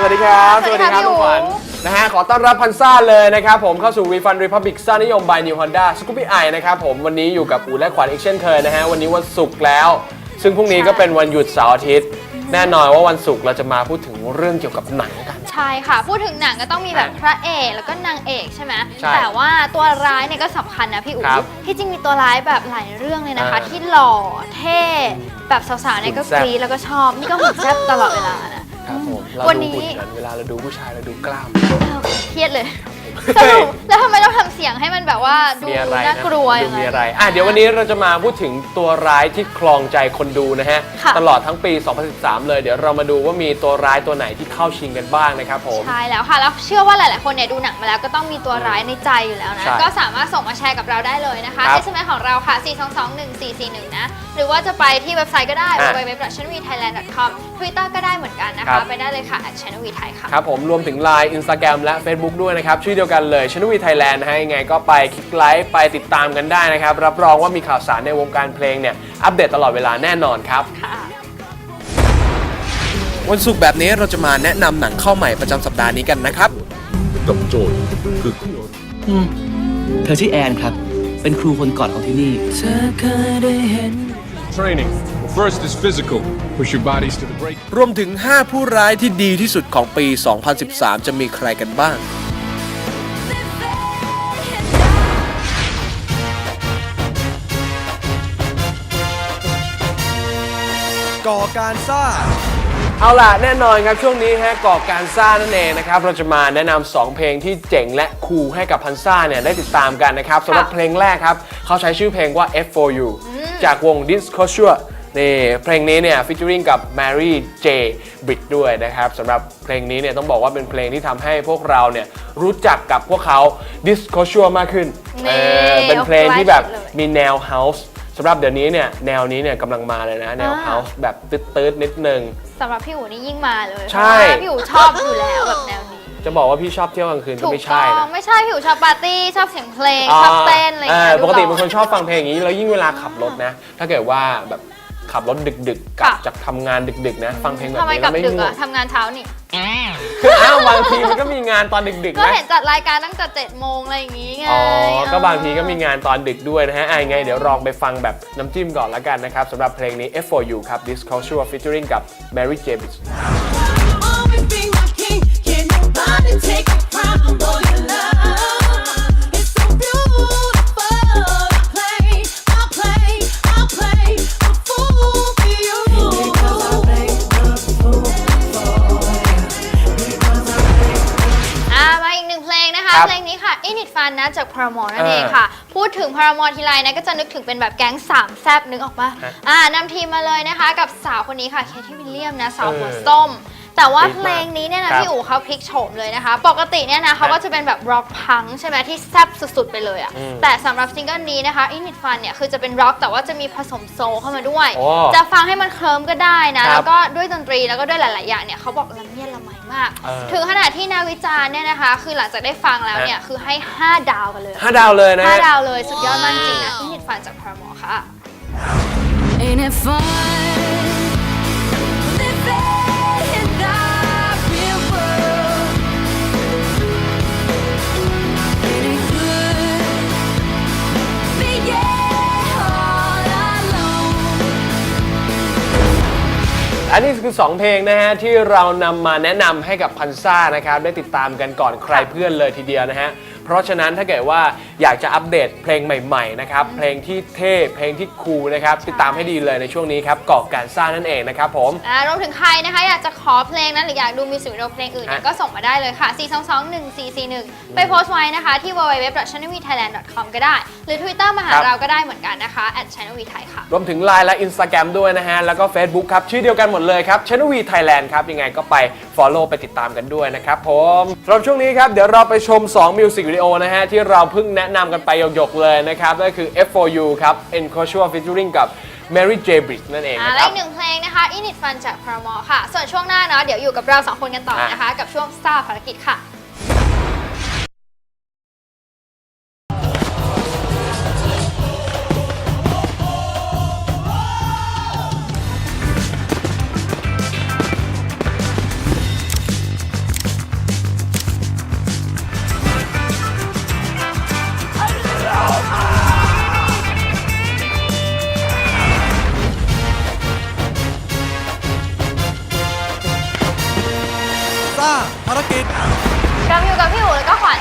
ครับ สวัสดีค่ะทุกคนพี่อู๋นะฮะ ขอต้อนรับพันซ่าเลยนะครับผมเข้าสู่ Refund Republic ซ่านิยม by New Honda Scoopy i นะครับผมวันนี้อยู่กับอูและขวัญอีกเช่นเคยนะฮะ วันนี้วันศุกร์แล้ว ซึ่งพรุ่งนี้ก็เป็นวันหยุดเสาร์อาทิตย์ แน่นอนว่าวันศุกร์เราจะมาพูดถึงเรื่องเกี่ยวกับหนังกัน ใช่ค่ะ พูดถึงหนังก็ต้องมีแบบอะพระเอกแล้วก็นางเอกใช่ไหมใช่แต่ว่าตัวร้ายเนี่ยก็สำคัญนะพี่อู๋ครับที่จริงมีตัวร้ายแบบหลายเรื่องเลยนะคะ อ่าที่หล่อเท่แบบสาวๆเนี่ยก็หุ่นแซ่บ กรี๊ดแล้วก็ชอบนี่ก็หุ่นแซ่บตลอดเวลานะ ครับผมเราวันดูนี้ หุ่นกันเวลาเราดูผู้ชายเราดูกล้าม เครียดเลย สรุปแล้วทำไมต้องทำเสียงให้มันแบบว่าดูมีอะไรน่านะกลัวดูอย่างมีไรอะไรอะเดี๋ยววันนี้เราจะมาพูดถึงตัวร้ายที่คลองใจคนดูนะฮะ ค่ะ ตลอดทั้งปี 2013 เลย เดี๋ยวเรามาดูว่ามีตัวร้ายตัวไหนที่เข้าชิงกันบ้างนะครับผม ใช่แล้วค่ะ แล้วเชื่อว่าหลาย ๆ คนเนี่ยดูหนังมาแล้วก็ต้องมีตัวร้ายในใจอยู่แล้วนะ ใช่ก็สามารถส่งมาแชร์กับเราได้เลยนะคะครับ SMS ของเราค่ะ 4221441 นะ หรือว่าจะไปที่เว็บไซต์ก็ได้อะ www.channelvthailand.com Twitter ก็ได้เหมือนกันนะครัคะ บ ไปได้เลยค่ะ @channelvthai ค่ะ ครับผมรวมถึง Line Instagram และ Facebook ด้วยนะครับ ชื่อเดียวกันเลยชนวีไทยแลนด์นะฮะยังไงก็ไปคลิกไลค์ไปติดตามกันได้นะครับ รับรองว่ามีข่าวสารในวงการเพลงเนี่ย อัปเดตตลอดเวลาแน่นอนครับค่ะวันศุกร์แบบนี้เราจะมาแนะนำหนังเข้าใหม่ประจำสัปดาห์นี้กันนะครับ กับโจทย์คืออืมเธอชื่อแอนครับ เป็นครูคนก่อนของที่นี่ training. First is physical. Push your bodies to the break. รวมถึง 5 ผู้ร้ายที่ดีที่สุดของปี 2013 จะมีใครกันบ้าง ก่อการซ่า เอาล่ะแน่นอนครับช่วงนี้ฮะก่อการซ่านั่นเองนะครับเราจะมาแนะนำ2เพลงที่เจ๋งและคูลให้กับพันซ่าเนี่ยได้ติดตามกันนะครับสำหรับเพลงแรกครับเขาใช้ชื่อเพลงว่า F4U จากวง Discosure นี่เพลงนี้เนี่ยฟิชเจอริงกับ Mary J. Britt ด้วยนะครับสำหรับเพลงนี้เนี่ยต้องบอกว่าเป็นเพลงที่ทำให้พวกเราเนี่ยรู้จักกับพวกเขา Discosure มากขึ้นนี่เออเป็นเพลงที่แบบเอาใกล้สุดเลยมีแนว House สำหรับเดี๋ยวนี้เนี่ยแนวนี้เนี่ยกำลังมาเลยนะ แนวอ่า House แบบตืดๆนิดนึง สำหรับพี่อู๋นี่ยิ่งมาเลยใช่ เพราะว่าพี่อู๋ชอบอยู่แล้วแบบแนวนี้จะบอกว่าพี่ชอบเที่ยวกลางคืนก็ถูกไม่ต้ใช่องนะไม่ใช่พี่อู๋ชอบปาร์ตี้ชอบเสียงเพลงชอบเต้นอะไรอย่างเงี้ยปกติดูหล่อเป็นคนชอบฟังเพลงอย่างนี้แล้วยิ่งเวลาขับรถนะ ถ้าเกิดว่าแบบ ขับรถดึกๆกลับค่ะ จากทำงานดึกๆนะ ฟังเพลงแบบทำไมนี้กลัแล้วบไม่ดึกง่วงอะทำงานเช้านี่คืออ้าวบางทีมันก็มีงานตอนดึกๆก็นะ เห็นจัดรายการตั้งแต่เจ็ดโมงอะไรอย่างงี้ไงอ๋อ ก็เออบางทีก็มีงานตอนดึกด้วยนะฮะอะยังไง เดี๋ยวลองไปฟังแบบน้ำจิ้มก่อนละกันนะครับสำหรับเพลงนี้ F4U ครับ Disculture featuring กับ Mary J. Blige นะจาก Paramore นั่นเองเออค่ะ พูดถึง Paramore ทีไรนะก็จะนึกถึงเป็นแบบแก๊งสามแซบนึกออกปะฮะอ่านำทีมมาเลยนะคะ กับสาวคนนี้ค่ะ เคที่วิลเลียมนะสาวเออหัวส้ม แต่ว่าดีมากเพลงนี้เนี่ยครันะบพี่อู๋เขาพลิกโฉมเลยนะคะ ปกติเนี่ยนะเขาฮะก็จะเป็นแบบร็อกพังใช่ไหมที่แซบสุดๆไปเลยอะอืมแต่สำหรับซิงเกิลนี้นะคะ In It Fun เนี่ยคือจะเป็นร็อกแต่ว่าจะมีผสมโซลเข้ามาด้วยโอ้จะฟังให้มันเคลิ้มก็ได้นะครับแล้วก็ด้วยดนตรีแล้วก็ด้วยหลาย ๆ อย่างเนี่ยเขาบอกละเมียดละไมมาก เออ ถึงขนาดที่นาวิจารณ์เนี่ยนะคะ คือหลังจากได้ฟังแล้วเนี่ยคือให้ 5 ดาวกันเลย ห้าดาวเลยนะฮะ 5 ดาวเลยสุดยอดมากจริงนะที่นิดฟันจากพรมอค่ะ Ain't it fun? นนี้คือ 2 เพลงนะฮะที่เรานำมาแนะนำให้กับพันซ่านะครับได้ติดตามกันก่อนใครเพื่อนเลยทีเดียวนะฮะเพราะฉะนั้นถ้าเกิดว่า อยากจะอัปเดตเพลงใหม่ๆนะครับเพลงที่เท่เพลงที่คูลนะครับติดตามให้ดีเลยในช่วงนี้ครับก่อการซ่านั่นเองนะครับผม อ่ารวมถึงใครนะคะอยากจะขอเพลงนั้นหรืออยากดูมิวสิกวิดีโอเพลงอื่นเนี่ยฮะก็ส่งมาได้เลยค่ะ 4221441 ไปโพสต์ไว้นะคะ ที่ www.channelvthailand.com ก็ได้ หรือ Twitter มาหาเราก็ได้เหมือนกันนะคะ @channelvthai ค่ะ รวมถึง Line และ Instagram ด้วยนะฮะ แล้วก็ Facebook ครับ ชื่อเดียวกันหมดเลยครับ Channel V Thailand ครับ ยังไงก็ไป Follow ไปติดตามกันด้วยนะครับผมสำหรับช่วงนี้ครับ เดี๋ยวเราไปชม 2 มิวสิกวิดีโอนะฮะ ที่เราเพิ่งแนะนำกันไปหยกๆเลยนะครับนั่นคือ F4U ครับ e n c o s u r e featuring กับ Mary J. Blige นั่นเองอ่านะและครับ อีกหนึ่งเพลงนะคะ In It Fun จาก Paramore ค่ะ ส่วนช่วงหน้าเนาะเดี๋ยวอยู่กับเราสองคนกันต่อนะคะ กับช่วง Star ภารกิจค่ะ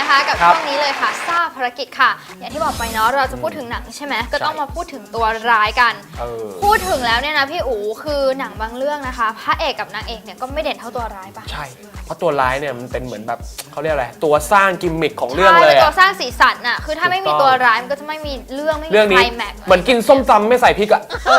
นะคะ กับครับช่วงนี้เลยค่ะทราบภารกิจค่ะ อย่างที่บอกไปเนาะเราจะพูดถึงหนังใช่ไหมก็ต้องมาพูดถึงตัวร้ายกัน เออ พูดถึงแล้วเนี่ยนะพี่อู๋คือหนังบางเรื่องนะคะพระเอกกับนางเอกเนี่ยก็ไม่เด่นเท่าตัวร้ายปะใช่ เพราะตัวร้ายเนี่ยมันเป็นเหมือนแบบเขาเรียกอะไร ตัวสร้างกิมมิคของเรื่องเลยใช่เป็นตัวอะสร้างสีสันน่ะคือถ้าไม่มีถูกต้องตัวร้ายมันก็จะไม่มีเรื่องไม่มีเรื่องไคลนี้แม็กซ์ เหมือนกินส้มตำไม่ใส่พริกอะเอ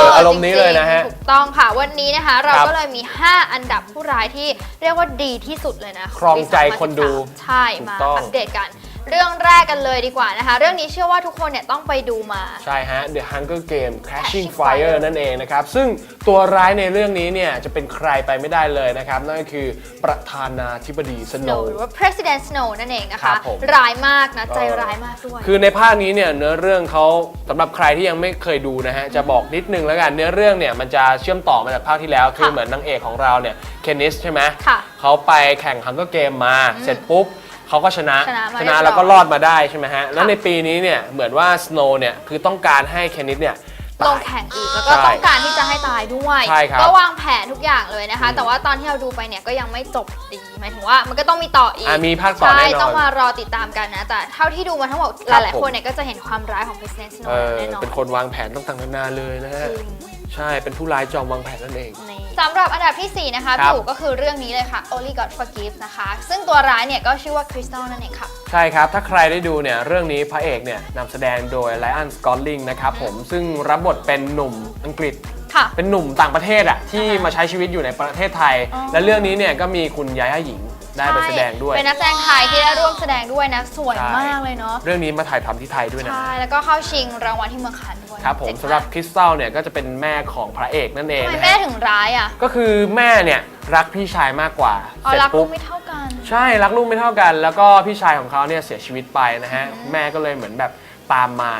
อ อารมณ์นี้เลยนะฮะ จริงๆถูกต้องค่ะ วันนี้นะคะ เราครับก็เลยมี 5 อันดับผู้ร้ายที่เรียกว่าดีที่สุดเลยนะครองใจคนดูใช่ถูกมาต้อง อัปเดตกัน เรื่องแรกกันเลยดีกว่านะคะ เรื่องนี้เชื่อว่าทุกคนเนี่ยต้องไปดูมา ใช่ฮะ The Hunger Game Crashing Crashing Fire Fire นั่นเองนะครับ ซึ่งตัวร้ายในเรื่องนี้เนี่ยจะเป็นใครไปไม่ได้เลยนะครับ นั่นก็คือประธานาธิบดีสโน Snow ว์หรือว่า President Snow นั่นเองนะครัคะบผม ร้ายมากนะใจเออร้ายมากด้วย คือในภาคนี้เนี่ยเนื้อเรื่องเขาสำหรับใครที่ยังไม่เคยดูนะฮะจะบอกนิดนึงแล้วกันเนื้อเรื่องเนี่ยมันจะเชื่อมต่อมาจากภาคที่แล้ว คือเหมือนนางเอกของเราเนี่ยเคนนิสใช่ไหมค่ะเขาไปแข่ง Hunger Game มาเสร็จปุ๊บ เขาก็ชนะชนะมาชนะเรียบร้อยแล้วก็รอดมาได้ใช่ไหมฮะ แล้วในปีนี้เนี่ยเหมือนว่าสโนว์เนี่ยคือต้องการให้เคนนิสเนี่ยลตางย แข่งอีกแล้วก็ใช่ต้องการที่จะให้ตายด้วย ใช่ครับก็วางแผนทุกอย่างเลยนะคะแต่ว่าตอนที่เราดูไปเนี่ยก็ยังไม่จบดีหมายถึงว่ามันก็ต้องมีต่ออีกอะมีภาคต่อใช่แน่นอนต้องมารอติดตามกันนะ แต่เท่าที่ดูมาทั้งหมดหครับลายผม ๆคนเนี่ยก็จะเห็นความร้ายของ President Snow เออแน่นอนเป็นคนวางแผนต่างๆนานาเลยนะฮะ จริง ใช่เป็นผู้ร้ายจอมวางแผนนั่นเองนี่สำหรับอันดับทีสี่ 4 นะคะครับ พี่อู๋ก็คือเรื่องนี้เลยค่ะ Only God Forgives นะคะ ซึ่งตัวร้ายเนี่ยก็ชื่อว่าคริสตัลนั่นเองค่ะ ใช่ครับ ถ้าใครได้ดูเนี่ยเรื่องนี้พระเอกเนี่ยนำแสดงโดยไลอ n นสกอตลิงนะครับผมซึ่งรับบทเป็นหนุ่มอังกฤษ ค่ะ เป็นหนุ่มต่างประเทศอะที่อ่าฮะมาใช้ชีวิตอยู่ในประเทศไทย อ๋อ และเรื่องนี้เนี่ยก็มีคุณยาย่าหญิง ได้ไปแสดงด้วย เป็นนักแสดงไทยที่ได้ร่วมแสดงด้วยนะ สวยใช่ มากเลยเนาะ เรื่องนี้มาถ่ายทำที่ไทยด้วยนะ ใช่ แล้วก็เข้าชิงรางวัลที่เมืองคานด้วยครับผมเจ๋งากสำหรับคริสตัลเนี่ยก็จะเป็นแม่ของพระเอกนั่นเองทำไมนะแม่ฮะถึงร้ายอะก็คือแม่เนี่ยรักพี่ชายมากกว่าอ๋อเสร็จรักลูปุ๊กบไม่เท่ากัน ใช่รักลูกไม่เท่ากัน แล้วก็พี่ชายของเขาเนี่ยเสียชีวิตไปนะฮะแม่ก็เลยเหมือนแบบตามมา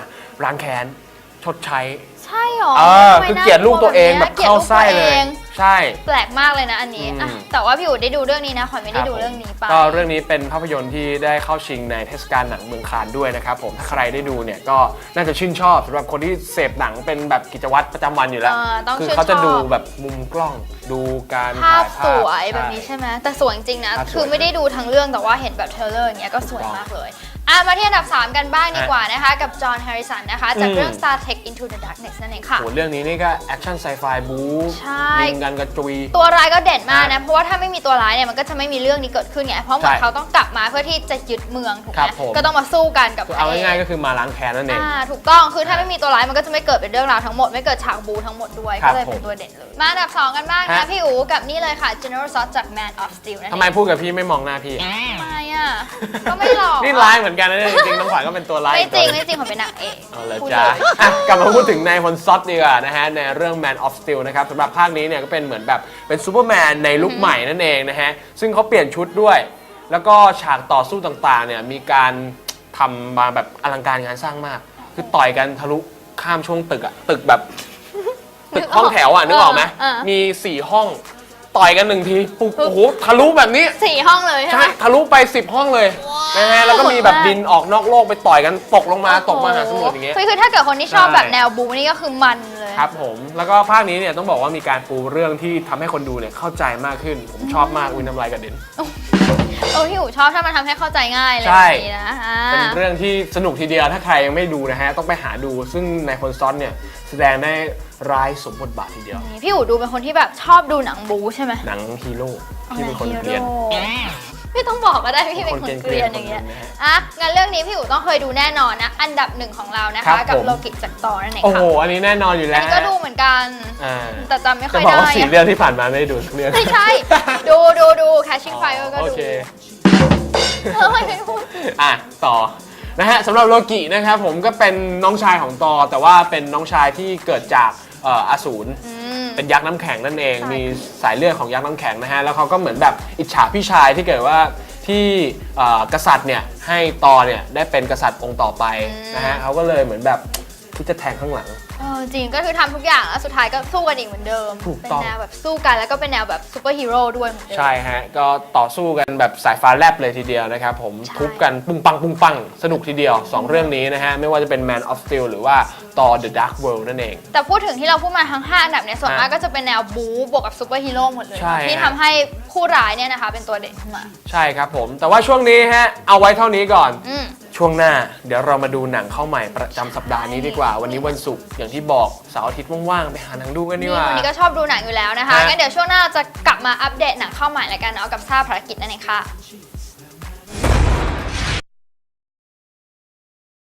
ล้างแค้นชดใช้ ใช่หรอเออทำไมคือเกลียดลูกตัวเองแบบกลียดเข้าลูกไส้ตัวเลยอง ใช่ แปลกมากเลยนะอันนี้อืมอะแต่ว่าพี่อู๋ได้ดูเรื่องนี้นะขวัญไม่ได้ดูคบผมเรื่องนี้ไป ก็เรื่องนี้เป็นภาพยนตร์ที่ได้เข้าชิงในเทศกาลหนังเมืองคานด้วยนะครับผมถ้าใครได้ดูเนี่ยก็น่าจะชื่นชอบสำหรับคนที่เสพหนังเป็นแบบกิจวัตรประจำวันอยู่แล้ว เออต้องคืชื่นเขาจะชอบดูแบบมุมกล้องดูการภาถ่าพยภาพ สวยแบบนี้ใช่ใช่ไหมแต่สวยจริงๆนะ ภาพสวยคือไม่ได้ดูทั้งเรื่องแต่ว่าเห็นแบบเทรลเลอร์อย่างเงี้ยก็สวยถูกต้องมากเลย อะมาที่อันดับ 3 กันบ้างดีกว่านะคะ กับจอห์นแฮร์ริสันนะคะ จากอืมเรื่อง Star Trek Into the Darkness นั่นเองค่ะ โหเรื่องนี้นี่ก็แอคชั่นไซไฟบู๊ใช่ ยิงกันกระจุย ตัวร้ายก็เด่นมากนะ เพราะว่าถ้าไม่มีตัวร้ายเนี่ยมันก็จะไม่มีเรื่องนี้เกิดขึ้นไง เพราะเหมือนใช่เขาต้องกลับมาเพื่อที่จะยึดเมืองถูกครัไหมบผม ก็ต้องมาสู้กันกับเอาง่ายๆก็คือมาล้างแค้นนั่นเอง อ่าถูกต้องคือถ้าไม่มีตัวร้ายมันก็จะไม่เกิดเป็นเรื่องราวทั้งหมดไม่เกิดฉากบูทั้งหมดด้วยครัก็บเลยเป็นตัวเด่นเลยมาอันดับสองกันบ้างฮะนะพี่อู๋กับนี่เลยค่ะ General Zod จาก Man of Steel นั่นเองทำไมพูดกับพี่ไม่มองหน้าพี่ ทำไมอะ ก็ไม่หลอกนี่ร้ายเหมือนกันนะเนี่ยจริงๆน้องขวัญก็เป็นตัวร้ายไม่อีกจริงตัวหนึ่ไม่จริงผมเป็นนางเอกเอาเลยพูดจ้าเลยอะกลับมาพูดถึงนายพลซอตดีกว่านะฮะในเรื่อง Man of Steel นะครับสำหรับภาคนี้เนี่ยก็เป็นเหมือนแบบเป็นซูเปอร์แมนในลุคใหม่นั่นเองนะฮะซึ่งเขาเปลี่ยนชุดด้วย แล้วก็ฉากต่อสู้ต่างๆเนี่ยมีการทำมาแบบอลังการงานสร้างมาก คือต่อยกันทะลุข้ามช่วงตึกอะตึกแบบ ตึกห้องแถวอะนึกออกไหมเออเออมีสี่ห้อง ต่อยกันหนึ่งทีปุ๊บโอ้โหทะลุแบบนี้ สี่ห้องเลยใช่ไหใช่ม ทะลุไป 10 ห้องเลยนะฮะแล้วก็มีแบบบินออกนอกโลกไปต่อยกันตกลงมาตกมาหาสมุทรอย่างเงี้ย คือคือถ้าเกิดคนที่ชอบใช่ แบบแนวบูนี่ก็คือมันเลย ครับผมแล้วก็ภาคนี้เนี่ยต้องบอกว่ามีการปูเรื่องที่ทำให้คนดูเนี่ยเข้าใจมากขึ้น ผมชอบมากอุ้ยน้ำลายกระเด็น เออพี่อู๋ชอบถ้ามันทำให้เข้าใจง่ายเลยใช่แบบนี้นะอ่า เป็นเรื่องที่สนุกทีเดียวถ้าใครยังไม่ดูนะฮะ ต้องไปหาดูซึ่งในคนซอนเนี่ย แสดงได้ร้ายสมบทบาททีเดียวนี่พี่อู๋ดูเป็นคนที่แบบชอบดูหนังบูใช่ไหมหนังฮีโร่ที่เป็นคนเกลียน ไม่ต้องบอกก็ได้พี่เป็นคนเกลียนอย่างเงี้ยอะงั้นเรื่องนี้พี่อู๋ต้องเคยดูแน่นอนนะ อันดับหนึ่งของเรานะครัคะบกับผมโลกิจากตอนั่นเองโอ้โหค่ะอันนี้แน่นอนอยู่อัแล้นวนี้ก็ดูเหมือนกันอ่าแต่จำไม่ค่จะอยบอกได้ว่าสี่อะเรื่องที่ผ่านมาไม่ได้ดูสักเรื่องไม่ใช่ ดูดูดู Catching Fire ก็โอดูเคเฮ้ยไม่พูดอะต่อ นะฮะสำหรับโลกินะครับผมก็เป็นน้องชายของตอ แต่ว่าเป็นน้องชายที่เกิดจากเอ่ออสูร อืม เป็นยักษ์น้ำแข็งนั่นเอง ใช่ มีสายเลือดของยักษ์น้ำแข็งนะฮะ แล้วเขาก็เหมือนแบบอิจฉาพี่ชายที่เกิดว่าที่เอ่อกษัตริย์เนี่ยให้ตอเนี่ยได้เป็นกษัตริย์องค์ต่อไปนะฮะเขาก็เลยเหมือนแบบที่จะแทงข้างหลัง เออจริงก็คือทำทุกอย่างแล้วสุดท้ายก็สู้กันอีกเหมือนเดิม ถูกเป็นต้อง แนวแบบสู้กันแล้วก็เป็นแนวแบบซูเปอร์ฮีโร่ด้วยเหมือนเดิม ใช่ฮะ ก็ต่อสู้กันแบบสายฟ้าแลบเลยทีเดียวนะครับ ผมใช่ ทุบกันปุ้งปังปุ้งปังสนุกทีเดียว 2 เรื่องนี้นะฮะ ไม่ว่าจะเป็น Man of Steel หรือว่าต่อ The Dark World นั่นเอง แต่พูดถึงที่เราพูดมาทั้ง5อันดับเนี่ยส่วนฮะมากก็จะเป็นแนวบู๊บวกกับซูเปอร์ฮีโร่หมดเลย ใช่ที่ฮะทำให้ผู้ร้ายเนี่ยนะคะ เป็นตัวเด่นขึ้นมา ใช่ครับผม แต่ว่าช่วงนี้ฮะ เอาไว้เท่านี้ก่อน อืม ช่วงหน้าเดี๋ยวเรามาดูหนังเข้าใหม่ประจำสัปดาห์นี้ดีกว่า วันนี้วันศุกร์อย่างที่บอกเสาร์อาทิตย์ว่างๆ ไปหาหนังดูกันดีนี่กว่า วันนี้ก็ชอบดูหนังอยู่แล้วนะคะฮะ งั้นเดี๋ยวช่วงหน้าเราจะกลับมาอัปเดตหนังเข้าใหม่รายการเอากับซ่าภารกิจนั่นเองค่ะ